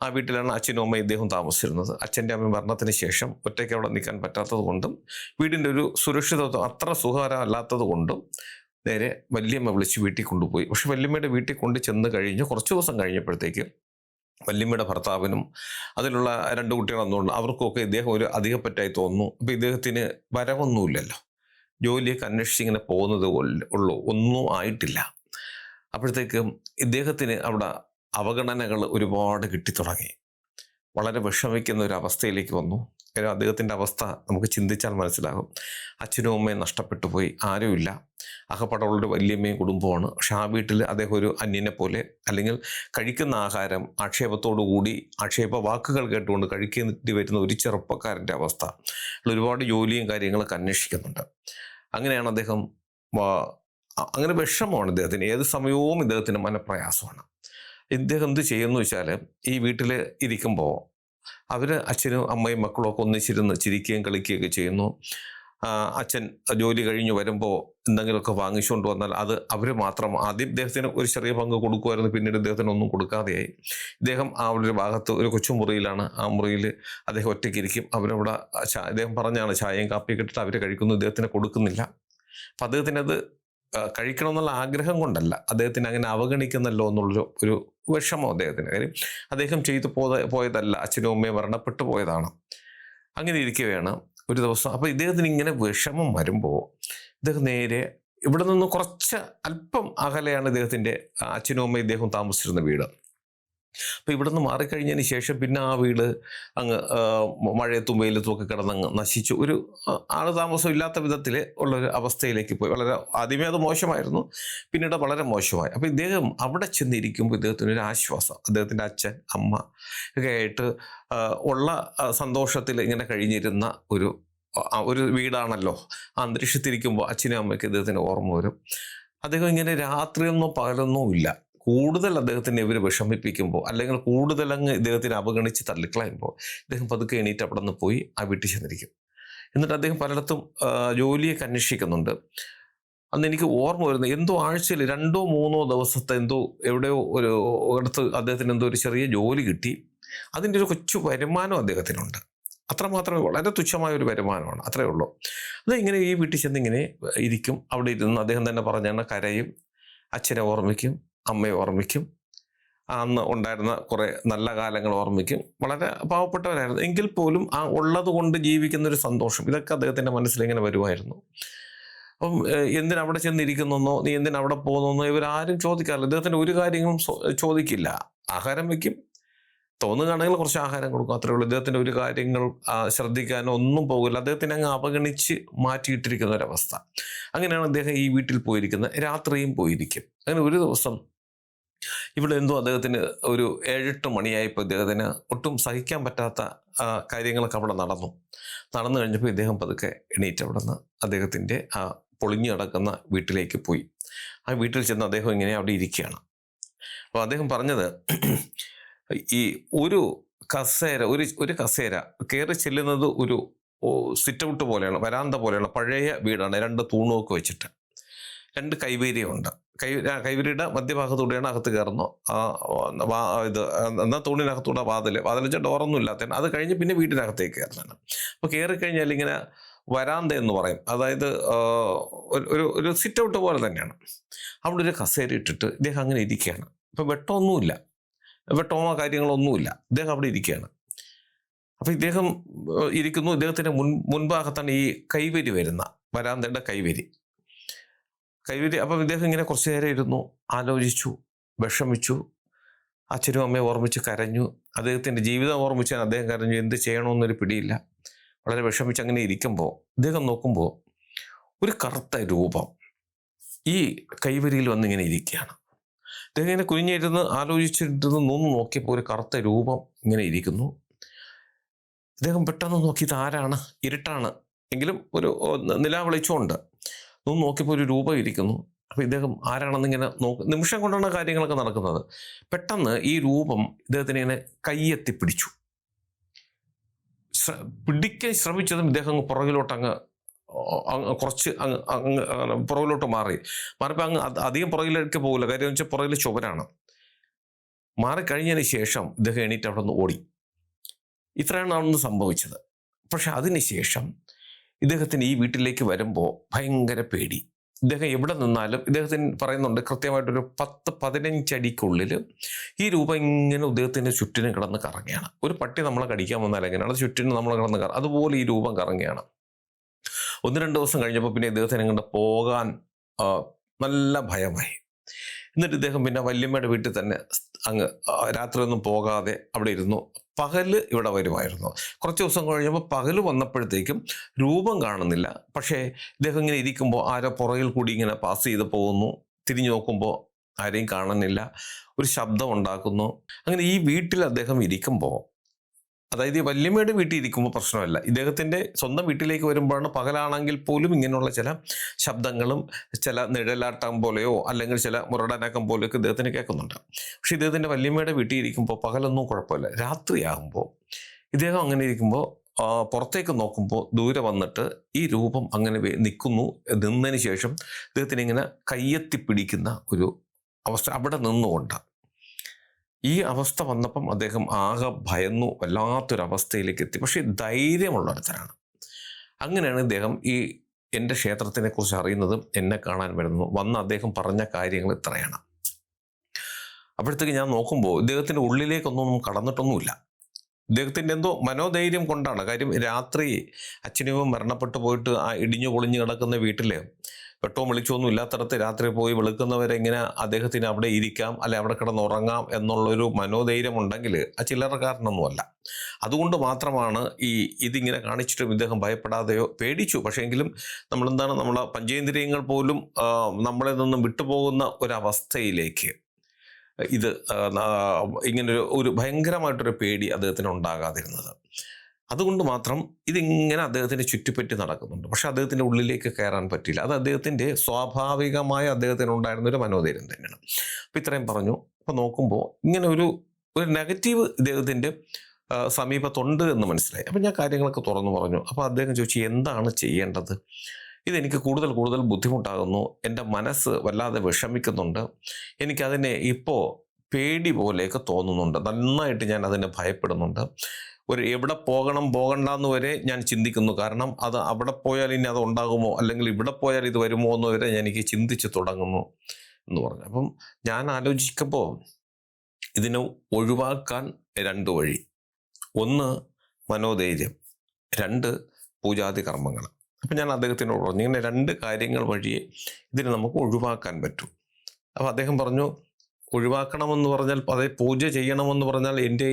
ആ വീട്ടിലാണ് അച്ഛനും അമ്മയും ഇദ്ദേഹം താമസിച്ചിരുന്നത്. അച്ഛന്റെ അമ്മ മരണത്തിന് ശേഷം ഒറ്റയ്ക്ക് അവിടെ നിൽക്കാൻ പറ്റാത്തത് കൊണ്ടും വീടിന്റെ ഒരു സുരക്ഷിതത്വം അത്ര സുഖകരമല്ലാത്തത് കൊണ്ടും നേരെ വല്യമ്മ വിളിച്ച് വീട്ടിൽ കൊണ്ടുപോയി. പക്ഷെ വല്യമ്മയുടെ വീട്ടിൽ കൊണ്ട് ചെന്ന് കഴിഞ്ഞ് കുറച്ച് ദിവസം കഴിഞ്ഞപ്പോഴത്തേക്ക് വല്യമ്മയുടെ ഭർത്താവിനും അതിലുള്ള രണ്ട് കുട്ടികൾ അന്നുകൊണ്ട് അവർക്കൊക്കെ ഇദ്ദേഹം ഒരു അധികപ്പറ്റായി തോന്നുന്നു. അപ്പോൾ ഇദ്ദേഹത്തിന് വരവൊന്നുമില്ലല്ലോ. ജോലിയൊക്കെ അന്വേഷിച്ച് ഇങ്ങനെ പോകുന്നത് ഉള്ളൂ. ഒന്നും ആയിട്ടില്ല. അപ്പോഴത്തേക്കും ഇദ്ദേഹത്തിന് അവിടെ അവഗണനകൾ ഒരുപാട് കിട്ടിത്തുടങ്ങി. വളരെ വിഷമിക്കുന്ന ഒരു അവസ്ഥയിലേക്ക് വന്നു. കാര്യം അദ്ദേഹത്തിന്റെ അവസ്ഥ നമുക്ക് ചിന്തിച്ചാൽ മനസ്സിലാകും. അച്ഛനും അമ്മയും നഷ്ടപ്പെട്ടു പോയി ആരുമില്ല. അകപ്പടമുള്ളൊരു വല്യമ്മയും കുടുംബമാണ് പക്ഷെ ആ വീട്ടിൽ അദ്ദേഹം ഒരു അന്യനെ പോലെ അല്ലെങ്കിൽ കഴിക്കുന്ന ആഹാരം ആക്ഷേപത്തോടു കൂടി ആക്ഷേപ വാക്കുകൾ കേട്ടുകൊണ്ട് കഴിക്കേണ്ടി വരുന്ന ഒരു ചെറുപ്പക്കാരന്റെ അവസ്ഥ. ഒരുപാട് ജോലിയും കാര്യങ്ങളൊക്കെ അന്വേഷിക്കുന്നുണ്ട്. അങ്ങനെയാണ് അദ്ദേഹം അങ്ങനെ വിഷമമാണ് ഇദ്ദേഹത്തിന്. ഏത് സമയവും ഇദ്ദേഹത്തിന് മനപ്രയാസമാണ്. ഇദ്ദേഹം എന്ത് ചെയ്യുന്നു വെച്ചാൽ ഈ വീട്ടിൽ ഇരിക്കുമ്പോൾ അവർ അച്ഛനും അമ്മയും മക്കളും ഒക്കെ ഒന്നിച്ചിരുന്ന് ചിരിക്കുകയും കളിക്കുകയൊക്കെ ചെയ്യുന്നു. അച്ഛൻ ജോലി കഴിഞ്ഞ് വരുമ്പോൾ എന്തെങ്കിലുമൊക്കെ വാങ്ങിച്ചുകൊണ്ട് വന്നാൽ അത് അവർ മാത്രം ആദ്യം ഇദ്ദേഹത്തിന് ഒരു ചെറിയ പങ്ക് കൊടുക്കുമായിരുന്നു പിന്നീട് ഇദ്ദേഹത്തിന് ഒന്നും കൊടുക്കാതെയായി. ഇദ്ദേഹം ആ ഒരു ഭാഗത്ത് ഒരു കൊച്ചു മുറിയിലാണ് ആ മുറിയിൽ അദ്ദേഹം ഒറ്റയ്ക്ക് ഇരിക്കും. അവരവിടെ ഇദ്ദേഹം പറഞ്ഞാണ് ചായയും കാപ്പിയും ഇട്ടിട്ട് അവർ കഴിക്കുന്നു. ഇദ്ദേഹത്തിന് കൊടുക്കുന്നില്ല. അപ്പം അദ്ദേഹത്തിനത് കഴിക്കണമെന്നുള്ള ആഗ്രഹം കൊണ്ടല്ല. അദ്ദേഹത്തിന് അങ്ങനെ അവഗണിക്കുന്നല്ലോ എന്നുള്ളൊരു ഒരു വിഷമം അദ്ദേഹത്തിന്. കാര്യം അദ്ദേഹം ചെയ്തു പോയ പോയതല്ല. അച്ഛനും അമ്മയും മരണപ്പെട്ടു പോയതാണ്. അങ്ങനെ ഇരിക്കുകയാണ് ഒരു ദിവസം. അപ്പോൾ ഇദ്ദേഹത്തിന് ഇങ്ങനെ വിഷമം വരുമ്പോൾ ഇദ്ദേഹം നേരെ ഇവിടെ നിന്ന് കുറച്ച് അല്പം അകലെയാണ് ഇദ്ദേഹത്തിന്റെ അച്ഛനും അമ്മയും ഇദ്ദേഹം താമസിച്ചിരുന്ന വീട്. അപ്പോൾ ഇവിടെ നിന്ന് മാറിക്കഴിഞ്ഞതിന് ശേഷം പിന്നെ ആ വീട് അങ്ങ് മഴയത്തും വെയിലത്തും ഒക്കെ കിടന്നങ്ങ് നശിച്ചു. ഒരു ആൾ ആൾ താമസം ഇല്ലാത്ത വിധത്തിൽ ഉള്ളൊരു അവസ്ഥയിലേക്ക് പോയി. വളരെ ആദ്യമേ അത് മോശമായിരുന്നു പിന്നീട് വളരെ മോശമായി. അപ്പോൾ ഇദ്ദേഹം അവിടെ ചെന്നിരിക്കുമ്പോൾ ഇദ്ദേഹത്തിന് ഒരു ആശ്വാസം. അദ്ദേഹത്തിന്റെ അച്ഛൻ അമ്മ ഒക്കെ ആയിട്ട് ഉള്ള സന്തോഷത്തിൽ ഇങ്ങനെ കഴിഞ്ഞിരുന്ന ഒരു ഒരു വീടാണല്ലോ. അന്തരീക്ഷത്തിരിക്കുമ്പോൾ അച്ഛനും അമ്മയ്ക്ക് ഇദ്ദേഹത്തിന്റെ ഓർമ്മ വരും. അദ്ദേഹം ഇങ്ങനെ രാത്രിയൊന്നും പകലൊന്നും ഇല്ല. കൂടുതൽ അദ്ദേഹത്തിനെ ഇവർ വിഷമിപ്പിക്കുമ്പോൾ അല്ലെങ്കിൽ കൂടുതൽ അങ്ങ് ഇദ്ദേഹത്തിനെ അവഗണിച്ച് തള്ളിക്കളയുമ്പോൾ ഇദ്ദേഹം പതുക്കെ എണീറ്റ് അവിടെ നിന്ന് പോയി ആ വീട്ടിൽ ചെന്നിരിക്കും. എന്നിട്ട് അദ്ദേഹം പലയിടത്തും ജോലിയൊക്കെ അന്വേഷിക്കുന്നുണ്ട്. അന്ന് എനിക്ക് ഓർമ്മ വരുന്നത് എന്തോ ആഴ്ചയിൽ രണ്ടോ മൂന്നോ ദിവസത്തെ എന്തോ എവിടെയോ ഒരു അടുത്ത് അദ്ദേഹത്തിന് എന്തോ ഒരു ചെറിയ ജോലി കിട്ടി. അതിന്റെ ഒരു കൊച്ചു വരുമാനം അദ്ദേഹത്തിനുണ്ട്. അത്രമാത്രമേ വളരെ തുച്ഛമായ ഒരു വരുമാനമാണ്. അത്രേ ഉള്ളൂ. അത് ഇങ്ങനെ ഈ വീട്ടിൽ ചെന്ന് ഇങ്ങനെ ഇരിക്കും. അവിടെ ഇരുന്ന് അദ്ദേഹം തന്നെ പറഞ്ഞാണ് കരയും. അച്ഛനെ ഓർമ്മിക്കും. അമ്മയെ ഓർമ്മിക്കും. അന്ന് ഉണ്ടായിരുന്ന കുറേ നല്ല കാലങ്ങൾ ഓർമ്മിക്കും. വളരെ പാവപ്പെട്ടവരായിരുന്നു. എങ്കിൽ പോലും ആ ഉള്ളത് കൊണ്ട് ജീവിക്കുന്ന ഒരു സന്തോഷം. ഇതൊക്കെ അദ്ദേഹത്തിന്റെ മനസ്സിൽ ഇങ്ങനെ വരുമായിരുന്നു. അപ്പം എന്തിനവിടെ ചെന്നിരിക്കുന്നെന്നോ നീ എന്തിനവിടെ പോകുന്നെന്നോ ഇവരാരും ചോദിക്കാറില്ല. അദ്ദേഹത്തിന് ഒരു കാര്യങ്ങളും ചോദിക്കില്ല. ആഹാരം വയ്ക്കും തോന്നുകയാണെങ്കിൽ കുറച്ച് ആഹാരം കൊടുക്കും. അത്രേ ഉള്ളൂ. ഇദ്ദേഹത്തിന്റെ ഒരു കാര്യങ്ങൾ ശ്രദ്ധിക്കാനോ ഒന്നും പോകില്ല. അദ്ദേഹത്തിനെ അങ്ങ് അവഗണിച്ച് മാറ്റിയിട്ടിരിക്കുന്ന ഒരവസ്ഥ. അങ്ങനെയാണ് അദ്ദേഹം ഈ വീട്ടിൽ പോയിരിക്കുന്നത്. രാത്രിയും പോയിരിക്കും. അങ്ങനെ ഒരു ദിവസം ഇവിടെ എന്തോ അദ്ദേഹത്തിന് ഒരു ഏഴെട്ട് മണിയായപ്പോൾ ഇദ്ദേഹത്തിന് ഒട്ടും സഹിക്കാൻ പറ്റാത്ത കാര്യങ്ങളൊക്കെ അവിടെ നടന്നു. നടന്നു കഴിഞ്ഞപ്പോൾ ഇദ്ദേഹം പതുക്കെ എണീറ്റ് അവിടെ നിന്ന് അദ്ദേഹത്തിന്റെ ആ പൊളിഞ്ഞു കിടക്കുന്ന വീട്ടിലേക്ക് പോയി. ആ വീട്ടിൽ ചെന്ന് അദ്ദേഹം ഇങ്ങനെ അവിടെ ഇരിക്കുകയാണ്. അപ്പോൾ അദ്ദേഹം പറഞ്ഞത് ഈ ഒരു കസേര ഒരു ഒരു കസേര കയറി ചെല്ലുന്നത് ഒരു സിറ്റ് ഔട്ട് പോലെയാണ് വരാന്ത പോലെയാണ് പഴയ വീടാണ്. രണ്ട് തൂണുമൊക്കെ വെച്ചിട്ട്. രണ്ട് കൈവേരിയുണ്ട് കൈ കൈവരിയുടെ മധ്യഭാഗത്തൂടെയാണ് അകത്ത് കയറുന്നു ഇത് എന്നാൽ തൂണിനകത്തൂടെ വാതിൽ വാതിൽ വെച്ചാൽ ഡോറൊന്നും ഇല്ലാത്ത അത് കഴിഞ്ഞ് പിന്നെ വീട്ടിനകത്തേക്ക് കയറുന്നതാണ്. അപ്പോൾ കയറി കഴിഞ്ഞാൽ ഇങ്ങനെ വരാന്ത എന്ന് പറയും. അതായത് ഒരു ഒരു സിറ്റ് ഔട്ട് പോലെ തന്നെയാണ്. അവിടെ ഒരു കസേര ഇട്ടിട്ട് ഇദ്ദേഹം അങ്ങനെ ഇരിക്കുകയാണ്. ഇപ്പം വെട്ടമൊന്നുമില്ല. വെട്ടമോ കാര്യങ്ങളൊന്നുമില്ല ഇദ്ദേഹം അവിടെ ഇരിക്കുകയാണ്. അപ്പം ഇദ്ദേഹം ഇരിക്കുന്നു. ഇദ്ദേഹത്തിന്റെ മുൻ മുൻഭാഗത്താണ് ഈ കൈവരി വരുന്ന വരാന്തയുടെ കൈവരി. കൈവരി അപ്പം ഇദ്ദേഹം ഇങ്ങനെ കുറച്ച് നേരം ഇരുന്നു ആലോചിച്ചു വിഷമിച്ചു. അച്ഛനും അമ്മയെ ഓർമ്മിച്ച് കരഞ്ഞു. അദ്ദേഹത്തിന്റെ ജീവിതം ഓർമ്മിച്ച് അദ്ദേഹം കരഞ്ഞു എന്ത് ചെയ്യണമെന്നൊരു പിടിയില്ല. വളരെ വിഷമിച്ച് അങ്ങനെ ഇരിക്കുമ്പോൾ ഇദ്ദേഹം നോക്കുമ്പോൾ ഒരു കറുത്ത രൂപം ഈ കൈവരിയിൽ വന്നിങ്ങനെ ഇരിക്കുകയാണ്. അദ്ദേഹം ഇങ്ങനെ കുഞ്ഞിരുന്ന് ആലോചിച്ചിരുന്ന് നിന്ന് നോക്കിയപ്പോൾ ഒരു കറുത്ത രൂപം ഇങ്ങനെ ഇരിക്കുന്നു. അദ്ദേഹം പെട്ടെന്ന് നോക്കി ഇത് ആരാണ്? ഇരുട്ടാണ്. എങ്കിലും ഒരു നിലാവിളിച്ചുകൊണ്ട് ഒന്ന് നോക്കിയപ്പോൾ ഒരു രൂപം ഇരിക്കുന്നു. അപ്പോൾ ഇദ്ദേഹം ആരാണെന്നിങ്ങനെ നോക്ക് നിമിഷം കൊണ്ടാണ് കാര്യങ്ങളൊക്കെ നടക്കുന്നത്. പെട്ടെന്ന് ഈ രൂപം ഇദ്ദേഹത്തിന് ഇങ്ങനെ കയ്യെത്തിപ്പിടിച്ചു പിടിക്കാൻ ശ്രമിച്ചതും ഇദ്ദേഹം പുറകിലോട്ട് അങ്ങ് കുറച്ച് അങ്ങ് അങ്ങ് പുറകിലോട്ട് മാറി. മാറിപ്പോൾ അങ്ങ് അധികം പുറകിലേക്ക് പോകില്ല. കാര്യം എന്ന് വെച്ചാൽ പുറകിൽ ചുവരാണ്. മാറിക്കഴിഞ്ഞതിന് ശേഷം ഇദ്ദേഹം എണീറ്റ് അവിടെ നിന്ന് ഓടി. ഇത്രയാണ് അന്ന് സംഭവിച്ചത്. പക്ഷെ അതിനുശേഷം ഇദ്ദേഹത്തിന് ഈ വീട്ടിലേക്ക് വരുമ്പോൾ ഭയങ്കര പേടി. ഇദ്ദേഹം എവിടെ നിന്നാലും ഇദ്ദേഹത്തിന് പറയുന്നുണ്ട് കൃത്യമായിട്ടൊരു പത്ത് പതിനഞ്ചടിക്കുള്ളിൽ ഈ രൂപം ഇങ്ങനെ ഇദ്ദേഹത്തിന്റെ ചുറ്റിനും കിടന്ന് കറങ്ങുകയാണ്. ഒരു പട്ടി നമ്മളെ കടിക്കാൻ വന്നാൽ എങ്ങനെയാണ്? ചുറ്റിനും നമ്മളെ കിടന്ന് കറ അതുപോലെ ഈ രൂപം കറങ്ങുകയാണ്. ഒന്ന് രണ്ട് ദിവസം കഴിഞ്ഞപ്പോൾ പിന്നെ ഇദ്ദേഹത്തിന് ഇങ്ങോട്ട് പോകാൻ നല്ല ഭയമായി. എന്നിട്ട് ഇദ്ദേഹം പിന്നെ വല്യമ്മയുടെ വീട്ടിൽ തന്നെ അങ്ങ് രാത്രി രാത്രിയൊന്നും പോകാതെ അവിടെ ഇരുന്നു. പകൽ ഇവിടെ വരുമായിരുന്നു. കുറച്ച് ദിവസം കഴിഞ്ഞപ്പോൾ പകൽ വന്നപ്പോഴത്തേക്കും രൂപം കാണുന്നില്ല. പക്ഷേ ഇദ്ദേഹം ഇങ്ങനെ ഇരിക്കുമ്പോൾ ആരോ പുറകിൽ കൂടി ഇങ്ങനെ പാസ് ചെയ്ത് പോകുന്നു. തിരിഞ്ഞു നോക്കുമ്പോൾ ആരെയും കാണുന്നില്ല. ഒരു ശബ്ദം ഉണ്ടാക്കുന്നു. അങ്ങനെ ഈ വീട്ടിൽ അദ്ദേഹം ഇരിക്കുമ്പോൾ അതായത് ഈ വല്യമ്മയുടെ വീട്ടിൽ ഇരിക്കുമ്പോൾ പ്രശ്നമല്ല. ഇദ്ദേഹത്തിന്റെ സ്വന്തം വീട്ടിലേക്ക് വരുമ്പോഴാണ് പകലാണെങ്കിൽ പോലും ഇങ്ങനെയുള്ള ചില ശബ്ദങ്ങളും ചില നിഴലാട്ടം പോലെയോ അല്ലെങ്കിൽ ചില മുരടനാക്കം പോലെയൊക്കെ ഇദ്ദേഹത്തിന് കേൾക്കുന്നുണ്ട്. പക്ഷെ ഇദ്ദേഹത്തിന്റെ വല്യമ്മയുടെ വീട്ടിൽ ഇരിക്കുമ്പോൾ പകലൊന്നും കുഴപ്പമില്ല. രാത്രിയാകുമ്പോൾ ഇദ്ദേഹം അങ്ങനെ ഇരിക്കുമ്പോൾ പുറത്തേക്ക് നോക്കുമ്പോൾ ദൂരെ വന്നിട്ട് ഈ രൂപം അങ്ങനെ നിൽക്കുന്നു. നിന്നതിന് ശേഷം ഇദ്ദേഹത്തിന് ഇങ്ങനെ കയ്യെത്തി പിടിക്കുന്ന ഒരു അവസ്ഥ അവിടെ നിന്നുകൊണ്ട് ഈ അവസ്ഥ വന്നപ്പം അദ്ദേഹം ആകെ ഭയന്നു വല്ലാത്തൊരവസ്ഥയിലേക്ക് എത്തി പക്ഷേ ധൈര്യമുള്ള ഒരുത്തരാണ് അങ്ങനെയാണ് ഇദ്ദേഹം ഈ എന്റെ ക്ഷേത്രത്തിനെക്കുറിച്ച് അറിയുന്നതും എന്നെ കാണാൻ വരുന്നു വന്ന് അദ്ദേഹം പറഞ്ഞ കാര്യങ്ങൾ ഇത്രയാണ്. അപ്പോഴത്തേക്ക് ഞാൻ നോക്കുമ്പോൾ ഇദ്ദേഹത്തിന്റെ ഉള്ളിലേക്കൊന്നും കടന്നിട്ടൊന്നുമില്ല. ഇദ്ദേഹത്തിന്റെ എന്തോ മനോധൈര്യം കൊണ്ടാണ്. കാര്യം രാത്രി അച്ഛനും മരണപ്പെട്ടു പോയിട്ട് ആ ഇടിഞ്ഞു പൊളിഞ്ഞു കിടക്കുന്ന വീട്ടിൽ വെട്ടവും വെളിച്ചമൊന്നും ഇല്ലാത്തടത്ത് രാത്രി പോയി വെളുക്കുന്നവരെ ഇങ്ങനെ അദ്ദേഹത്തിന് അവിടെ ഇരിക്കാം അല്ലെ അവിടെ കിടന്ന് ഉറങ്ങാം എന്നുള്ളൊരു മനോധൈര്യം ഉണ്ടെങ്കിൽ ആ ചില്ലറക്കാരനൊന്നുമല്ല. അതുകൊണ്ട് മാത്രമാണ് ഈ ഇതിങ്ങനെ കാണിച്ചിട്ടും ഇദ്ദേഹം ഭയപ്പെടാതെയോ പേടിച്ചു. പക്ഷേങ്കിലും നമ്മളെന്താണ് നമ്മളെ പഞ്ചേന്ദ്രിയങ്ങൾ പോലും നമ്മളിൽ നിന്നും വിട്ടുപോകുന്ന ഒരവസ്ഥയിലേക്ക് ഇത് ഇങ്ങനൊരു ഒരു ഭയങ്കരമായിട്ടൊരു പേടി അദ്ദേഹത്തിന് ഉണ്ടാകാതിരുന്നത്. അതുകൊണ്ട് മാത്രം ഇതിങ്ങനെ അദ്ദേഹത്തിന്റെ ചുറ്റിപ്പറ്റി നടക്കുന്നുണ്ട്. പക്ഷെ അദ്ദേഹത്തിന്റെ ഉള്ളിലേക്ക് കയറാൻ പറ്റില്ല അത് അദ്ദേഹത്തിന്റെ സ്വാഭാവികമായ അദ്ദേഹത്തിന് ഉണ്ടായിരുന്ന ഒരു മനോധൈര്യം തന്നെയാണ്. അപ്പം ഇത്രയും പറഞ്ഞു. അപ്പോൾ നോക്കുമ്പോൾ ഇങ്ങനെ ഒരു ഒരു നെഗറ്റീവ് ഇദ്ദേഹത്തിന്റെ സമീപത്തുണ്ട് എന്ന് മനസ്സിലായി. അപ്പം ഞാൻ കാര്യങ്ങളൊക്കെ തുറന്നു പറഞ്ഞു. അപ്പോൾ അദ്ദേഹം ചോദിച്ചു എന്താണ് ചെയ്യേണ്ടത്? ഇതെനിക്ക് കൂടുതൽ കൂടുതൽ ബുദ്ധിമുട്ടാകുന്നു. എന്റെ മനസ്സ് വല്ലാതെ വിഷമിക്കുന്നുണ്ട്. എനിക്കതിനെ ഇപ്പോൾ പേടി പോലെയൊക്കെ തോന്നുന്നുണ്ട്. നന്നായിട്ട് ഞാൻ അതിനെ ഭയപ്പെടുന്നുണ്ട്. ഒരു എവിടെ പോകണം പോകണ്ടെന്ന് വരെ ഞാൻ ചിന്തിക്കുന്നു. കാരണം അത് അവിടെ പോയാൽ ഇനി അത് ഉണ്ടാകുമോ? അല്ലെങ്കിൽ ഇവിടെ പോയാൽ ഇത് വരുമോ എന്ന് വരെ ഞാൻ എനിക്ക് ചിന്തിച്ച് തുടങ്ങുന്നു എന്ന് പറഞ്ഞു. അപ്പം ഞാൻ ആലോചിക്കുമ്പോൾ ഇതിനെ ഒഴിവാക്കാൻ രണ്ട് വഴി. ഒന്ന് മനോധൈര്യം രണ്ട് പൂജാതി കർമ്മങ്ങൾ. അപ്പം ഞാൻ അദ്ദേഹത്തിനോട് പറഞ്ഞു ഇങ്ങനെ രണ്ട് കാര്യങ്ങൾ വഴിയെ ഇതിനെ നമുക്ക് ഒഴിവാക്കാൻ പറ്റും. അപ്പോൾ അദ്ദേഹം പറഞ്ഞു ഒഴിവാക്കണമെന്ന് പറഞ്ഞാൽ അതേ പൂജ ചെയ്യണമെന്ന് പറഞ്ഞാൽ എന്റെ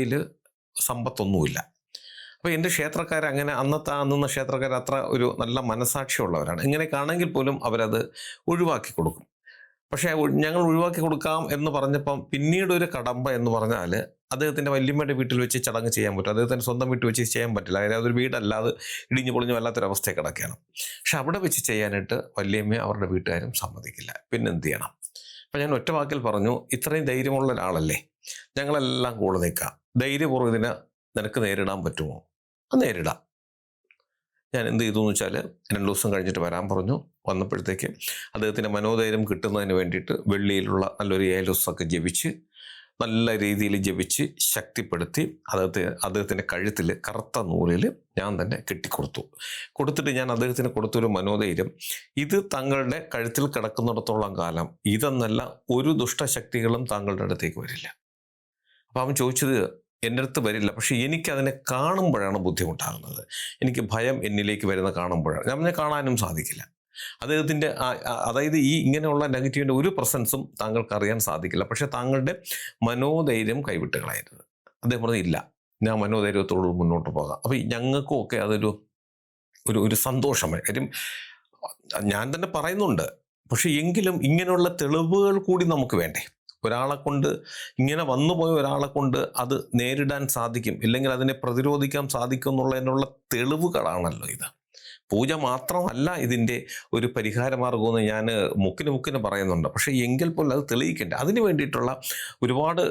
സമ്പത്തൊന്നുമില്ല. അപ്പോൾ എന്റെ ക്ഷേത്രക്കാർ അങ്ങനെ അന്നത്തെ അന്നുന്ന ക്ഷേത്രക്കാർ അത്ര ഒരു നല്ല മനസാക്ഷിയുള്ളവരാണ്. ഇങ്ങനെയൊക്കെയാണെങ്കിൽ പോലും അവരത് ഒഴിവാക്കി കൊടുക്കും. പക്ഷേ ഞങ്ങൾ ഒഴിവാക്കി കൊടുക്കാം എന്ന് പറഞ്ഞപ്പം പിന്നീട് ഒരു കടമ്പ എന്ന് പറഞ്ഞാൽ അദ്ദേഹത്തിന്റെ വല്യമ്മയുടെ വീട്ടിൽ വെച്ച് ചടങ്ങ് ചെയ്യാൻ പറ്റും. അദ്ദേഹത്തിന്റെ സ്വന്തം വീട്ടിൽ വെച്ച് ചെയ്യാൻ പറ്റില്ല. കാര്യം അതൊരു വീടല്ലാതെ ഇടിഞ്ഞു പൊളിഞ്ഞു വല്ലാത്തൊരവസ്ഥയെ കിടക്കുകയാണ്. പക്ഷെ അവിടെ വെച്ച് ചെയ്യാനായിട്ട് വല്യമ്മ അവരുടെ വീട്ടുകാരും സമ്മതിക്കില്ല. പിന്നെ എന്ത് ചെയ്യണം? അപ്പം ഞാൻ ഒറ്റ വാക്കിൽ പറഞ്ഞു ഇത്രയും ധൈര്യമുള്ള ഒരാളല്ലേ? ഞങ്ങളെല്ലാം കൂടെ നിൽക്കാം. ധൈര്യപൂർവം ഇതിനെ നിനക്ക് നേരിടാൻ പറ്റുമോ? അത് നേരിടാം. ഞാൻ എന്ത് ചെയ്തു എന്ന് വെച്ചാൽ രണ്ട് ദിവസം കഴിഞ്ഞിട്ട് വരാൻ പറഞ്ഞു. വന്നപ്പോഴത്തേക്ക് അദ്ദേഹത്തിന്റെ മനോധൈര്യം കിട്ടുന്നതിന് വേണ്ടിയിട്ട് വെള്ളിയിലുള്ള നല്ലൊരു ഏലോസൊക്കെ ജപിച്ച് നല്ല രീതിയിൽ ജപിച്ച് ശക്തിപ്പെടുത്തി അദ്ദേഹത്തെ അദ്ദേഹത്തിന്റെ കഴുത്തിൽ കറുത്ത നൂലിൽ ഞാൻ തന്നെ കെട്ടിക്കൊടുത്തു. കൊടുത്തിട്ട് ഞാൻ അദ്ദേഹത്തിന് കൊടുത്തൊരു മനോധൈര്യം ഇത് തങ്ങളുടെ കഴുത്തിൽ കിടക്കുന്നിടത്തോളം കാലം ഇതെന്നല്ല ഒരു ദുഷ്ടശക്തികളും താങ്കളുടെ അടുത്തേക്ക് വരില്ല. അപ്പം അവൻ ചോദിച്ചത് എന്റെ അടുത്ത് വരില്ല. പക്ഷേ എനിക്കതിനെ കാണുമ്പോഴാണ് ബുദ്ധിമുട്ടാകുന്നത്. എനിക്ക് ഭയം എന്നിലേക്ക് വരുന്ന കാണുമ്പോഴാണ്. പറഞ്ഞാൽ കാണാനും സാധിക്കില്ല. അദ്ദേഹത്തിന്റെ അതായത് ഈ ഇങ്ങനെയുള്ള നെഗറ്റീവിന്റെ ഒരു പ്രസൻസും താങ്കൾക്ക് അറിയാൻ സാധിക്കില്ല. പക്ഷേ താങ്കളുടെ മനോധൈര്യം കൈവിട്ട് കളയരുത്. അദ്ദേഹം പറഞ്ഞു ഇല്ല. ഞാൻ മനോധൈര്യത്തോട് മുന്നോട്ട് പോകാം. അപ്പോൾ ഞങ്ങൾക്കും ഒക്കെ അതൊരു ഒരു ഒരു സന്തോഷമായി കാര്യം ഞാൻ തന്നെ പറയുന്നുണ്ട്. പക്ഷേ എങ്കിലും ഇങ്ങനെയുള്ള തെളിവുകൾ കൂടി നമുക്ക് വേണ്ടേ? ഒരാളെ കൊണ്ട് ഇങ്ങനെ വന്നുപോയ ഒരാളെ കൊണ്ട് അത് നേരിടാൻ സാധിക്കും. ഇല്ലെങ്കിൽ അതിനെ പ്രതിരോധിക്കാൻ സാധിക്കും എന്നുള്ളതിനുള്ള തെളിവുകളാണല്ലോ ഇത്. പൂജ മാത്രമല്ല ഇതിന്റെ ഒരു പരിഹാര മാർഗമെന്ന് ഞാൻ മുക്കിന് മുക്കിന് പറയുന്നുണ്ട്. പക്ഷേ എങ്കിൽ പോലും അത് തെളിയിക്കേണ്ട. അതിന് വേണ്ടിയിട്ടുള്ള ഒരുപാട്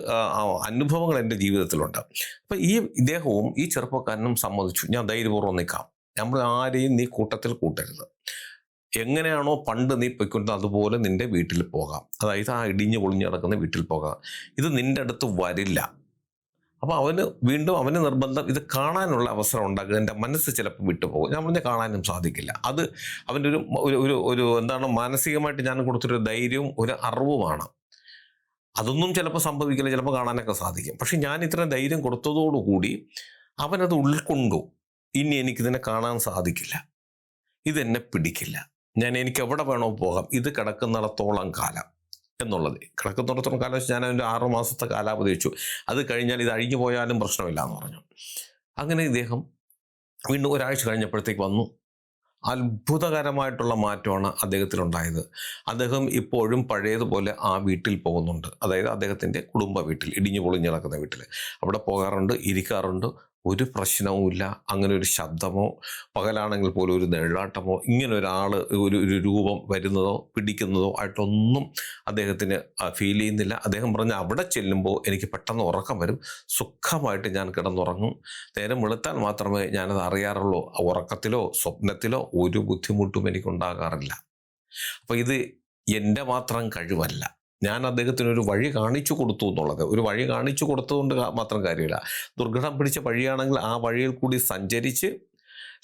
അനുഭവങ്ങൾ എന്റെ ജീവിതത്തിലുണ്ട്. അപ്പം ഈ ഇദ്ദേഹവും ഈ ചെറുപ്പക്കാരനും സമ്മതിച്ചു. ഞാൻ ധൈര്യപൂർവം നിൽക്കാം. നമ്മൾ ആരെയും നീ കൂട്ടത്തിൽ കൂട്ടരുത്. എങ്ങനെയാണോ പണ്ട് നീ പൊയ്ക്കൊണ്ടിരുന്നത് അതുപോലെ നിന്റെ വീട്ടിൽ പോകാം. അതായത് ആ ഇടിഞ്ഞു പൊളിഞ്ഞു കിടക്കുന്ന വീട്ടിൽ പോകാം. ഇത് നിന്റെ അടുത്ത് വരില്ല. അപ്പോൾ അവന് വീണ്ടും അവന് നിർബന്ധം ഇത് കാണാനുള്ള അവസരം ഉണ്ടാക്കുക എന്റെ മനസ്സ് ചിലപ്പോൾ വിട്ടുപോകും. ഞാൻ പറഞ്ഞാൽ കാണാനും സാധിക്കില്ല. അത് അവന്റെ ഒരു ഒരു ഒരു എന്താണ് മാനസികമായിട്ട് ഞാൻ കൊടുത്തൊരു ധൈര്യവും ഒരു അറിവുമാണ്. അതൊന്നും ചിലപ്പോൾ സംഭവിക്കില്ല ചിലപ്പോൾ കാണാനൊക്കെ സാധിക്കും. പക്ഷേ ഞാൻ ഇത്രയും ധൈര്യം കൊടുത്തതോടുകൂടി അവനത് ഉൾക്കൊണ്ടു. ഇനി എനിക്കിതിനെ കാണാൻ സാധിക്കില്ല. ഇതെന്നെ പിടിക്കില്ല. ഞാൻ എനിക്ക് എവിടെ വേണോ പോകാം. ഇത് കിടക്കുന്നിടത്തോളം കാലം എന്നുള്ളത്. കിടക്കുന്നിടത്തോളം കാലം വെച്ച് ഞാൻ അതിന്റെ ആറ് മാസത്തെ കാലാവധി വെച്ചു. അത് കഴിഞ്ഞാൽ ഇത് അഴിഞ്ഞു പോയാലും പ്രശ്നമില്ല എന്ന് പറഞ്ഞു. അങ്ങനെ ഇദ്ദേഹം വീണ്ടും ഒരാഴ്ച കഴിഞ്ഞപ്പോഴത്തേക്ക് വന്നു. അത്ഭുതകരമായിട്ടുള്ള മാറ്റമാണ് അദ്ദേഹത്തിനുണ്ടായത് അദ്ദേഹം ഇപ്പോഴും പഴയതുപോലെ ആ വീട്ടിൽ പോകുന്നുണ്ട്. അതായത് അദ്ദേഹത്തിന്റെ കുടുംബ വീട്ടിൽ ഇടിഞ്ഞു പൊളിഞ്ഞ് കിടക്കുന്ന വീട്ടിൽ. അവിടെ പോകാറുണ്ട് ഇരിക്കാറുണ്ട് ഒരു പ്രശ്നവുമില്ല. അങ്ങനെ ഒരു ശബ്ദമോ പകലാണെങ്കിൽ പോലും ഒരു നെള്ളാട്ടമോ ഇങ്ങനെ ഒരാൾ ഒരു ഒരു രൂപം വരുന്നതോ പിടിക്കുന്നതോ ആയിട്ടൊന്നും അദ്ദേഹത്തിന് ഫീൽ ചെയ്യുന്നില്ല. അദ്ദേഹം പറഞ്ഞ അവിടെ ചെല്ലുമ്പോൾ എനിക്ക് പെട്ടെന്ന് ഉറക്കം വരും. സുഖമായിട്ട് ഞാൻ കിടന്നുറങ്ങും. നേരം വെളുത്താൽ മാത്രമേ ഞാനത് അറിയാറുള്ളൂ. ഉറക്കത്തിലോ സ്വപ്നത്തിലോ ഒരു ബുദ്ധിമുട്ടും എനിക്കുണ്ടാകാറില്ല. അപ്പോൾ ഇത് എന്റെ മാത്രം കഴിവല്ല. ഞാൻ അദ്ദേഹത്തിന് ഒരു വഴി കാണിച്ചു കൊടുത്തു എന്നുള്ളത്. ഒരു വഴി കാണിച്ചു കൊടുത്തതുകൊണ്ട് മാത്രം കാര്യമില്ല. ദുർഘടം പിടിച്ച വഴിയാണെങ്കിൽ ആ വഴിയിൽ കൂടി സഞ്ചരിച്ച്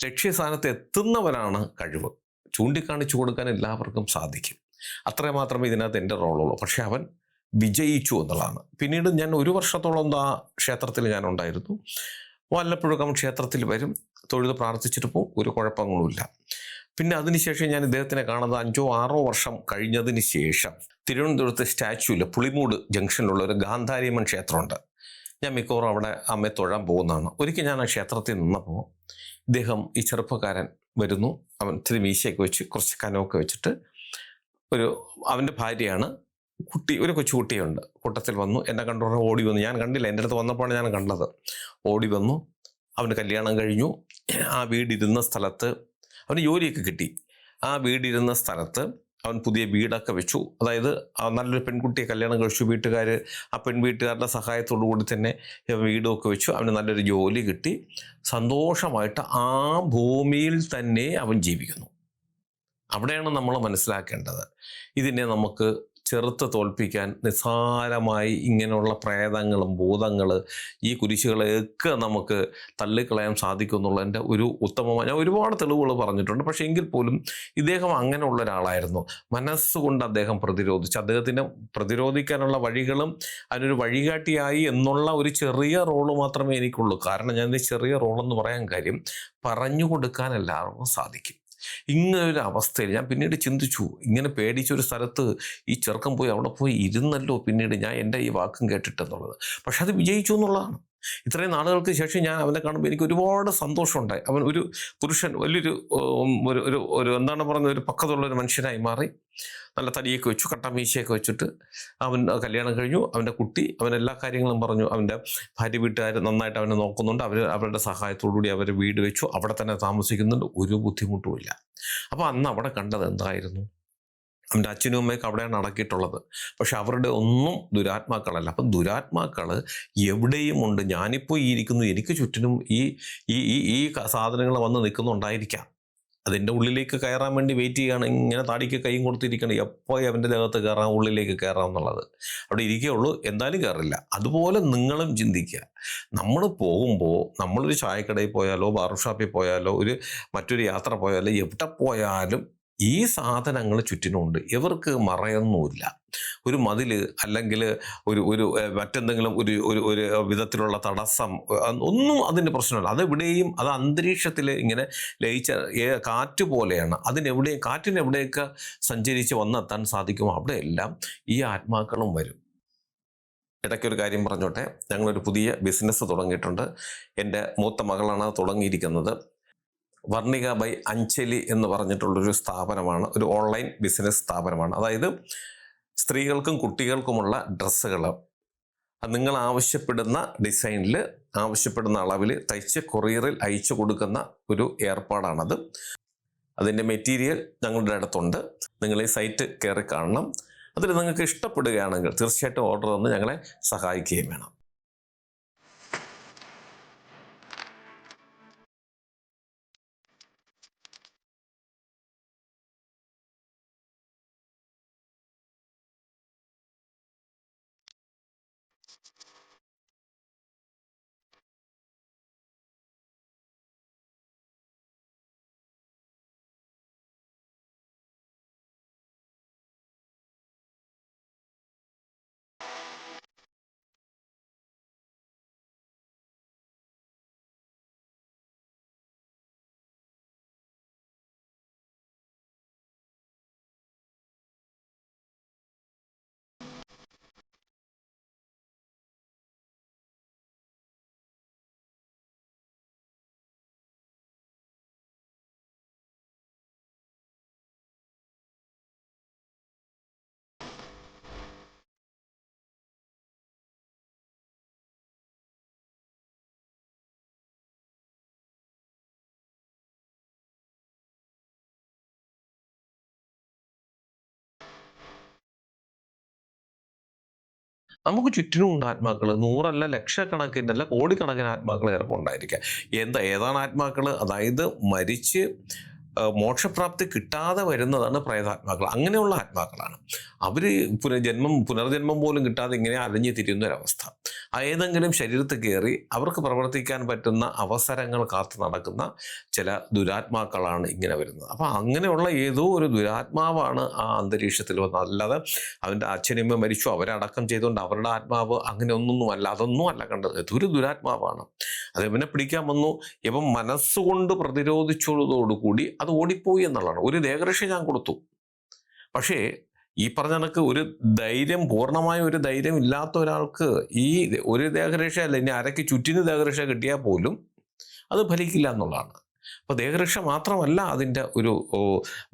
ലക്ഷ്യസ്ഥാനത്ത് എത്തുന്നവരാണ് കഴിവ്. ചൂണ്ടിക്കാണിച്ചു കൊടുക്കാൻ എല്ലാവർക്കും സാധിക്കും. അത്രേ മാത്രമേ ഇതിനകത്ത് എന്റെ റോളുള്ളൂ. പക്ഷേ അവൻ വിജയിച്ചു എന്നുള്ളതാണ്. പിന്നീട് ഞാൻ ഒരു വർഷത്തോളം ആ ക്ഷേത്രത്തിൽ ഞാൻ ഉണ്ടായിരുന്നു. വല്ലപ്പോഴൊക്കെ അവൻ ക്ഷേത്രത്തിൽ വരും. തൊഴുത് പ്രാർത്ഥിച്ചിട്ട് പോകും ഒരു കുഴപ്പങ്ങളുമില്ല പിന്നെ അതിനുശേഷം ഞാൻ ഇദ്ദേഹത്തിനെ കാണുന്നത് അഞ്ചോ ആറോ വർഷം കഴിഞ്ഞതിന് ശേഷം. തിരുവനന്തപുരത്ത് സ്റ്റാച്യൂൽ പുളിമൂട് ജംഗ്ഷനിലുള്ള ഒരു ഗാന്ധാരിയമ്മൻ ക്ഷേത്രമുണ്ട്. ഞാൻ മിക്കവാറും അവിടെ അമ്മയെ തൊഴാൻ പോകുന്നതാണ്. ഒരിക്കൽ ഞാൻ ആ ക്ഷേത്രത്തിൽ നിന്നപ്പോൾ ഇദ്ദേഹം ഈ ചെറുപ്പക്കാരൻ വരുന്നു. അവൻ ഇത്തിരി മീശയൊക്കെ വെച്ച് കുറച്ച് കനമൊക്കെ വെച്ചിട്ട് ഒരു അവന്റെ ഭാര്യയാണ്. കുട്ടി ഒരു കൊച്ചുകുട്ടിയുണ്ട് കൂട്ടത്തിൽ വന്നു. എന്നെ കണ്ടു ഓടി വന്നു. ഞാൻ കണ്ടില്ല. എന്റെ അടുത്ത് വന്നപ്പോഴാണ് ഞാൻ കണ്ടത്. ഓടി വന്നു. അവന് കല്യാണം കഴിഞ്ഞു. ആ വീടിരുന്ന സ്ഥലത്ത് അവന് ജോലിയൊക്കെ കിട്ടി. ആ വീടിരുന്ന സ്ഥലത്ത് അവൻ പുതിയ വീടൊക്കെ വെച്ചു. അതായത് നല്ലൊരു പെൺകുട്ടിയെ കല്യാണം കഴിച്ചു. വീട്ടുകാർ ആ പെൺവീട്ടുകാരുടെ സഹായത്തോടു കൂടി തന്നെ വീടുമൊക്കെ വെച്ചു. അവന് നല്ലൊരു ജോലി കിട്ടി. സന്തോഷമായിട്ട് ആ ഭൂമിയിൽ തന്നെ അവൻ ജീവിക്കുന്നു. അവിടെയാണ് നമ്മൾ മനസ്സിലാക്കേണ്ടത്. ഇതിനെ നമുക്ക് ചെറുത്ത് തോൽപ്പിക്കാൻ നിസ്സാരമായി ഇങ്ങനെയുള്ള പ്രേതങ്ങളും ഭൂതങ്ങൾ ഈ കുരിശുകളെയൊക്കെ നമുക്ക് തള്ളിക്കളയാൻ സാധിക്കും എന്നുള്ളതിന്റെ ഒരു ഉത്തമമായ ഞാൻ ഒരുപാട് തെളിവുകൾ പറഞ്ഞിട്ടുണ്ട്. പക്ഷേ എങ്കിൽ പോലും ഇദ്ദേഹം അങ്ങനെയുള്ള ഒരാളായിരുന്നു മനസ്സുകൊണ്ട് അദ്ദേഹം പ്രതിരോധിച്ചു അദ്ദേഹത്തിന് പ്രതിരോധിക്കാനുള്ള വഴികളും അതിനൊരു വഴികാട്ടിയായി എന്നുള്ള ഒരു ചെറിയ റോൾ മാത്രമേ എനിക്കുള്ളൂ. കാരണം ഞാൻ ചെറിയ റോളെന്ന് പറയാൻ കാര്യം പറഞ്ഞു കൊടുക്കാൻ എല്ലാവർക്കും സാധിക്കും. ഇങ്ങനെ ഒരു അവസ്ഥയിൽ ഞാൻ പിന്നീട് ചിന്തിച്ചു. ഇങ്ങനെ പേടിച്ചൊരു സ്ഥലത്ത് ഈ ചെറുക്കം പോയി അവിടെ പോയി ഇരുന്നല്ലോ പിന്നീട് ഞാൻ എന്റെ ഈ വാക്കും കേട്ടിട്ടെന്നുള്ളത്. പക്ഷെ അത് വിജയിച്ചു എന്നുള്ളതാണ്. ഇത്രയും നാളുകൾക്ക് ശേഷം ഞാൻ അവനെ കാണുമ്പോൾ എനിക്ക് ഒരുപാട് സന്തോഷമുണ്ടായി. അവൻ ഒരു പുരുഷൻ വലിയൊരു ഒരു ഒരു എന്താണ് പറയുന്നത് ഒരു പക്കത്തുള്ള ഒരു മനുഷ്യനായി മാറി. നല്ല തടിയൊക്കെ വെച്ചു കട്ടമീശയൊക്കെ വെച്ചിട്ട് അവൻ കല്യാണം കഴിഞ്ഞു. അവന്റെ കുട്ടി അവൻ എല്ലാ കാര്യങ്ങളും പറഞ്ഞു. അവന്റെ ഭാര്യ വീട്ടുകാർ നന്നായിട്ട് അവനെ നോക്കുന്നുണ്ട്. അവർ അവരുടെ സഹായത്തോടുകൂടി അവർ വീട് വെച്ചു. അവിടെ തന്നെ താമസിക്കുന്നുണ്ട്. ഒരു ബുദ്ധിമുട്ടുമില്ല. അപ്പോൾ അന്ന് അവിടെ കണ്ടത് എന്തായിരുന്നു? അവന്റെ അച്ഛനും അമ്മയൊക്കെ അവിടെയാണ് അടക്കിയിട്ടുള്ളത് പക്ഷെ അവരുടെ ഒന്നും ദുരാത്മാക്കളല്ല. അപ്പം ദുരാത്മാക്കൾ എവിടെയും ഉണ്ട്. ഞാനിപ്പോൾ ഈ ഇരിക്കുന്നു. എനിക്ക് ചുറ്റിനും ഈ ഈ ഈ ഈ സാധനങ്ങൾ വന്ന് നിൽക്കുന്നുണ്ടായിരിക്കാം. അതിന്റെ ഉള്ളിലേക്ക് കയറാൻ വേണ്ടി വെയിറ്റ് ചെയ്യുകയാണ്. ഇങ്ങനെ താടിക്ക് കൈയും കൊടുത്തിരിക്കണം എപ്പോൾ അവന്റെ ദേഹത്ത് കയറാം ഉള്ളിലേക്ക് കയറാം എന്നുള്ളത്. അവിടെ ഇരിക്കുകയുള്ളൂ എന്തായാലും കയറില്ല. അതുപോലെ നിങ്ങളും ചിന്തിക്കുക. നമ്മൾ പോകുമ്പോൾ നമ്മളൊരു ചായക്കടയിൽ പോയാലോ ബാർ ഷോപ്പിൽ പോയാലോ ഒരു മറ്റൊരു യാത്ര പോയാലോ എവിടെ പോയാലും ഈ സാധനങ്ങൾ ചുറ്റിനുമുണ്ട് ഇവർക്ക് മറയൊന്നുമില്ല. ഒരു മതിൽ അല്ലെങ്കിൽ ഒരു ഒരു മറ്റെന്തെങ്കിലും ഒരു ഒരു ഒരു വിധത്തിലുള്ള തടസ്സം ഒന്നും അതിന്റെ പ്രശ്നമല്ല. അതെവിടെയും അത് അന്തരീക്ഷത്തിൽ ഇങ്ങനെ ലയിച്ച കാറ്റ് പോലെയാണ്. അതിനെവിടെയും കാറ്റിനെവിടെയൊക്കെ സഞ്ചരിച്ച് വന്നെത്താൻ സാധിക്കുമോ? അവിടെയെല്ലാം ഈ ആത്മാക്കളും വരും. ഇടയ്ക്കൊരു കാര്യം പറഞ്ഞോട്ടെ. ഞങ്ങളൊരു പുതിയ ബിസിനസ് തുടങ്ങിയിട്ടുണ്ട്. എന്റെ മൂത്ത മകളാണ് തുടങ്ങിയിരിക്കുന്നത്. വർണിക ബൈ അഞ്ചലി എന്ന് പറഞ്ഞിട്ടുള്ളൊരു സ്ഥാപനമാണ്. ഒരു ഓൺലൈൻ ബിസിനസ് സ്ഥാപനമാണ്. അതായത് സ്ത്രീകൾക്കും കുട്ടികൾക്കുമുള്ള ഡ്രസ്സുകൾ നിങ്ങൾ ആവശ്യപ്പെടുന്ന ഡിസൈനിൽ ആവശ്യപ്പെടുന്ന അളവിൽ തയ്ച്ച് കൊറിയറിൽ അയച്ചു കൊടുക്കുന്ന ഒരു ഏർപ്പാടാണത്. അതിന്റെ മെറ്റീരിയൽ ഞങ്ങളുടെ അടുത്തുണ്ട്. നിങ്ങൾ ഈ സൈറ്റ് കയറി കാണണം. അതിൽ നിങ്ങൾക്ക് ഇഷ്ടപ്പെടുകയാണെങ്കിൽ തീർച്ചയായിട്ടും ഓർഡർ തന്ന് ഞങ്ങളെ സഹായിക്കുകയും വേണം. നമുക്ക് ചുറ്റിനുമുണ്ട് ആത്മാക്കൾ നൂറല്ല ലക്ഷക്കണക്കിനല്ല കോടിക്കണക്കിന് ആത്മാക്കൾ ചിലപ്പോൾ ഉണ്ടായിരിക്കാം. എന്താ ഏതാണ് ആത്മാക്കൾ അതായത് മരിച്ച് മോക്ഷപ്രാപ്തി കിട്ടാതെ വരുന്നതാണ് പ്രേതാത്മാക്കൾ അങ്ങനെയുള്ള ആത്മാക്കളാണ്. അവർ പുനർജന്മം പുനർജന്മം പോലും കിട്ടാതെ ഇങ്ങനെ അലഞ്ഞു തിരിയുന്ന ഒരവസ്ഥ ഏതെങ്കിലും ശരീരത്തിൽ കയറി അവർക്ക് പ്രവർത്തിക്കാൻ പറ്റുന്ന അവസരങ്ങൾ കാത്തു നടക്കുന്ന ചില ദുരാത്മാക്കളാണ് ഇങ്ങനെ വരുന്നത്. അപ്പോൾ അങ്ങനെയുള്ള ഏതോ ഒരു ദുരാത്മാവാണ് ആ അന്തരീക്ഷത്തിൽ വന്നത്. അല്ലാതെ അവന്റെ അച്ഛനമ്മ മരിച്ചു അവരടക്കം ചെയ്തുകൊണ്ട് അവരുടെ ആത്മാവ് അങ്ങനെ ഒന്നൊന്നും അല്ല അതൊന്നും അല്ല കണ്ടത്. ഇതൊരു ദുരാത്മാവാണ്. അത് ഇവനെ പിടിക്കാൻ വന്നു. ഇവൻ മനസ്സുകൊണ്ട് പ്രതിരോധിച്ചതോടുകൂടി അത് ഓടിപ്പോയി എന്നുള്ളതാണ്. ഒരു രേഖരക്ഷ ഞാൻ കൊടുത്തു. പക്ഷേ ഈ പറഞ്ഞ കണക്ക് ഒരു ധൈര്യം പൂർണമായ ഒരു ധൈര്യം ഇല്ലാത്ത ഒരാൾക്ക് ഈ ഒരു ദേഹരക്ഷ അല്ല ഇനി അരയ്ക്ക് ചുറ്റിന് ദേഹരക്ഷ കിട്ടിയാൽ പോലും അത് ഫലിക്കില്ല എന്നുള്ളതാണ്. അപ്പോൾ ദേഹരക്ഷ മാത്രമല്ല അതിന്റെ ഒരു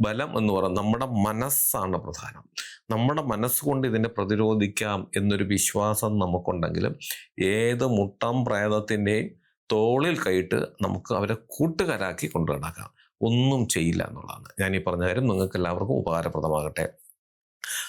ബലം എന്ന് പറയുന്നത് നമ്മുടെ മനസ്സാണ് പ്രധാനം. നമ്മുടെ മനസ്സുകൊണ്ട് ഇതിനെ പ്രതിരോധിക്കാം എന്നൊരു വിശ്വാസം നമുക്കുണ്ടെങ്കിലും ഏത് മുട്ടം പ്രേതത്തിന്റെയും തോളിൽ കൈയിട്ട് നമുക്ക് അവരെ കൂട്ടുകാരാക്കി കൊണ്ടു നടക്കാം ഒന്നും ചെയ്യില്ല എന്നുള്ളതാണ്. ഞാൻ ഈ പറഞ്ഞ കാര്യം നിങ്ങൾക്ക് എല്ലാവർക്കും ഉപകാരപ്രദമാകട്ടെ.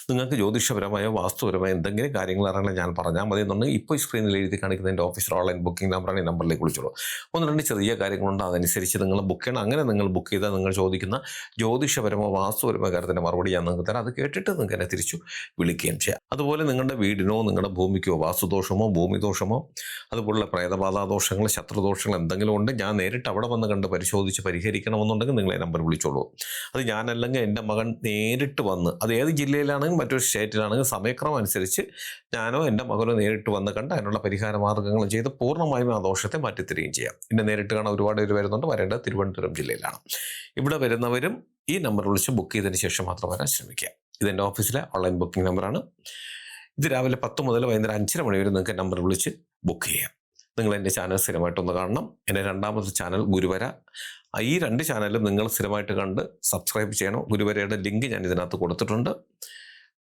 നിങ്ങൾക്ക് ജ്യോതിഷപരമായോ വാസ്തുപരമായോ എന്തെങ്കിലും കാര്യങ്ങൾ അറിയണം ഞാൻ പറഞ്ഞാൽ മതി എന്നുണ്ടെങ്കിൽ ഇപ്പോൾ സ്ക്രീനിൽ എഴുതി കാണിക്കുന്ന എന്റെ ഓഫീസിൽ ഓൺലൈൻ ബുക്കിംഗ് നമ്പറാണ് ഈ നമ്പറിലേക്ക് വിളിച്ചോളൂ. ഒന്ന് രണ്ട് ചെറിയ കാര്യങ്ങളുണ്ട്. അതനുസരിച്ച് നിങ്ങൾ ബുക്ക് ചെയ്യണം. അങ്ങനെ നിങ്ങൾ ബുക്ക് ചെയ്താൽ നിങ്ങൾ ചോദിക്കുന്ന ജ്യോതിഷപരമോ വാസ്തുപരമോ കാര്യത്തിന്റെ മറുപടി ഞാൻ നിങ്ങൾക്ക് തരാം. അത് കേട്ടിട്ട് നിങ്ങൾക്ക് എന്നെ തിരിച്ചു വിളിക്കുകയും ചെയ്യാം. അതുപോലെ നിങ്ങളുടെ വീടിനോ നിങ്ങളുടെ ഭൂമിക്കോ വാസ്തുദോഷമോ ഭൂമിദോഷമോ അതുപോലുള്ള പ്രേതബാധാദോഷങ്ങൾ ശത്രുദോഷങ്ങൾ എന്തെങ്കിലും ഉണ്ട് ഞാൻ നേരിട്ട് അവിടെ വന്ന് കണ്ട് പരിശോധിച്ച് പരിഹരിക്കണമെന്നുണ്ടെങ്കിൽ നിങ്ങൾ ഈ നമ്പർ വിളിച്ചോളൂ. അത് ഞാനല്ലെങ്കിൽ എന്റെ മകൻ നേരിട്ട് വന്ന് അത് ഏത് ജില്ലയിലാണെങ്കിൽ മറ്റൊരു സ്റ്റേറ്റിലാണെങ്കിൽ സമയക്രമം അനുസരിച്ച് ഞാനോ എന്റെ മകനോ നേരിട്ട് വന്ന് കണ്ട് അതിനുള്ള പരിഹാര മാർഗങ്ങളും ചെയ്ത് പൂർണമായും ആ ദോഷത്തെ മാറ്റിത്തരികയും ചെയ്യാം. എന്നെ നേരിട്ട് കാണാൻ ഒരുപാട് പേര് വരുന്നുണ്ട്. വരേണ്ടത് തിരുവനന്തപുരം ജില്ലയിലാണ്. ഇവിടെ വരുന്നവരും ഈ നമ്പർ വിളിച്ച് ബുക്ക് ചെയ്തതിന് ശേഷം മാത്രം വരാൻ ശ്രമിക്കുക. ഇതെന്റെ ഓഫീസിലെ ഓൺലൈൻ ബുക്കിംഗ് നമ്പറാണ്. ഇത് രാവിലെ പത്ത് മുതൽ വൈകുന്നേരം അഞ്ചര മണി വരെ നിങ്ങൾക്ക് നമ്പർ വിളിച്ച് ബുക്ക് ചെയ്യാം. നിങ്ങൾ എന്റെ ചാനൽ സ്ഥിരമായിട്ടൊന്ന് കാണണം. എന്റെ രണ്ടാമത്തെ ചാനൽ ഗുരുവര. ഈ രണ്ട് ചാനലും നിങ്ങൾ സ്ഥിരമായിട്ട് കണ്ട് സബ്സ്ക്രൈബ് ചെയ്യണം. ഗുരുവരയുടെ ലിങ്ക് ഞാൻ ഇതിനകത്ത് കൊടുത്തിട്ടുണ്ട്.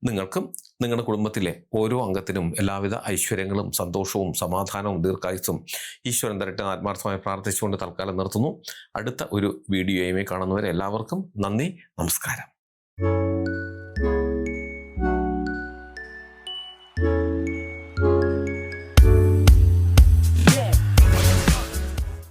നിങ്ങൾക്കും നിങ്ങളുടെ കുടുംബത്തിലെ ഓരോ അംഗത്തിനും എല്ലാവിധ ഐശ്വര്യങ്ങളും സന്തോഷവും സമാധാനവും ദീർഘായുസും ഈശ്വരൻ തരട്ടെ ആത്മാർത്ഥമായി പ്രാർത്ഥിച്ചുകൊണ്ട് തൽക്കാലം നിർത്തുന്നു. അടുത്ത ഒരു വീഡിയോയുമായി കാണുന്നവരെ എല്ലാവർക്കും നന്ദി നമസ്കാരം.